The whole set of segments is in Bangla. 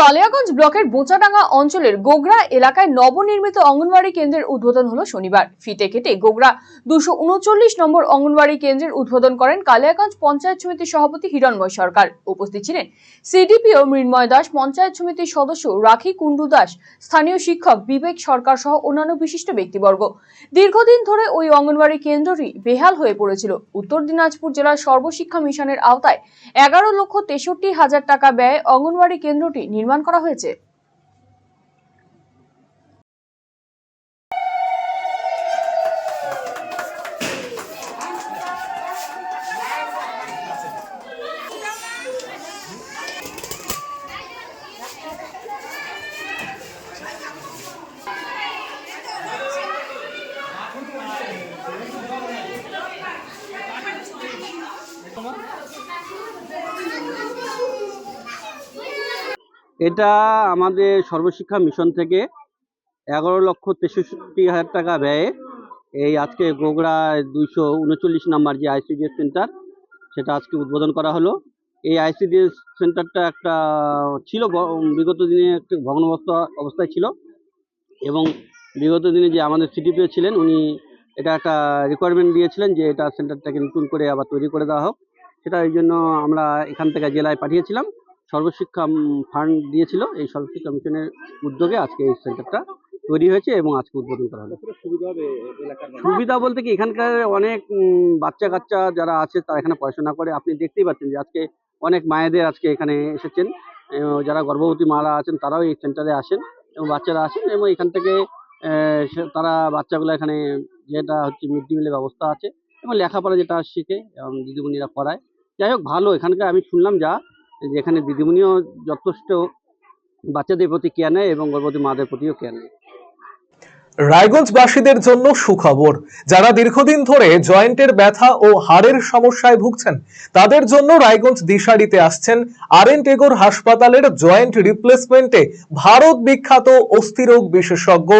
কালিয়াগঞ্জ ব্লকের বোচাডাঙ্গা অঞ্চলের গোগরা এলাকায় নবনির্মিত অঙ্গনওয়াড়ি কেন্দ্রের উদ্বোধন হলো শনিবার। ফিতে কেটে গোগরা দুশো উনচল্লিশ নম্বর অঙ্গনওয়াড়ি কেন্দ্রের উদ্বোধন করেন কালিয়াগঞ্জ পঞ্চায়েত সমিতির সভাপতি হিরণময় সরকার। উপস্থিত ছিলেন সিডিপিও মৃন্ময় দাস, পঞ্চায়েত সমিতির সদস্য রাখি কুন্ডু দাস, স্থানীয় শিক্ষক বিবেক সরকার সহ অন্যান্য বিশিষ্ট ব্যক্তিবর্গ। দীর্ঘদিন ধরে ওই অঙ্গনওয়াড়ি কেন্দ্রটি বেহাল হয়ে পড়েছিল। উত্তর দিনাজপুর জেলার সর্বশিক্ষা মিশনের আওতায় এগারো লক্ষ তেষট্টি হাজার টাকা ব্যয়ে অঙ্গনওয়াড়ি কেন্দ্রটি নির্মাণ করা হয়েছে। এটা আমাদের সর্বশিক্ষা মিশন থেকে এগারো লক্ষ তেষট্টি হাজার টাকা ব্যয়ে এই আজকে গোগড়া দুইশো উনচল্লিশ নাম্বার যে আইসিডিএস সেন্টার সেটা আজকে উদ্বোধন করা হলো। এই আইসিডিএস সেন্টারটা একটা ছিল, বিগত দিনে একটু ভগ্নবস্ত অবস্থায় ছিল এবং বিগত দিনে যে আমাদের সিডিপিও ছিলেন, উনি এটা একটা রিকোয়ারমেন্ট দিয়েছিলেন যে এটা সেন্টারটাকে নতুন করে আবার তৈরি করে দেওয়া হোক। সেটা এই জন্য আমরা এখান থেকে জেলায় পাঠিয়েছিলাম। সর্বশিক্ষা ফান্ড দিয়েছিল এই সর্বশিক্ষা মিশনের উদ্যোগে আজকে এই সেন্টারটা তৈরি হয়েছে এবং আজকে উদ্বোধন করা হলো। সুবিধা বলতে কি এখানকার অনেক বাচ্চা কাচ্চা যারা আছে তারা এখানে পড়াশোনা করে। আপনি দেখতেই পাচ্ছেন যে আজকে অনেক মায়েদের আজকে এখানে এসেছেন। যারা গর্ভবতী মারা আছেন তারাও এই সেন্টারে আসেন এবং বাচ্চারা আসেন এবং এখান থেকে তারা বাচ্চাগুলো এখানে যেটা হচ্ছে মিড ডে ব্যবস্থা আছে এবং লেখাপড়া যেটা শিখে, এবং দিদিমণিরা পড়ায়। যাই হোক, ভালো। এখানকার আমি শুনলাম যা যে এখানে দিদিমণিও যথেষ্ট বাচ্চাদের প্রতি কেয়ার নেয় এবং গর্ভবতী মাদের প্রতিও কেয়ার নেয়। রায়গঞ্জবাসীদের জন্য সুখবর, যারা দীর্ঘদিন ধরে জয়েন্টের ব্যথা ও হাড়ের সমস্যায় ভুগছেন, তাদের জন্য রায়গঞ্জ দিশারিতে আসছেন আর এন টেগোর হাসপাতালের জয়েন্ট রিপ্লেসমেন্টে ভারত বিখ্যাত অস্থিরোগ বিশেষজ্ঞ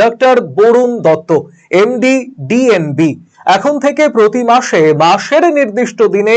doctor Barun Dutta, MD, DNB. এখন থেকে প্রতি মাসে মাসের নির্দিষ্ট দিনে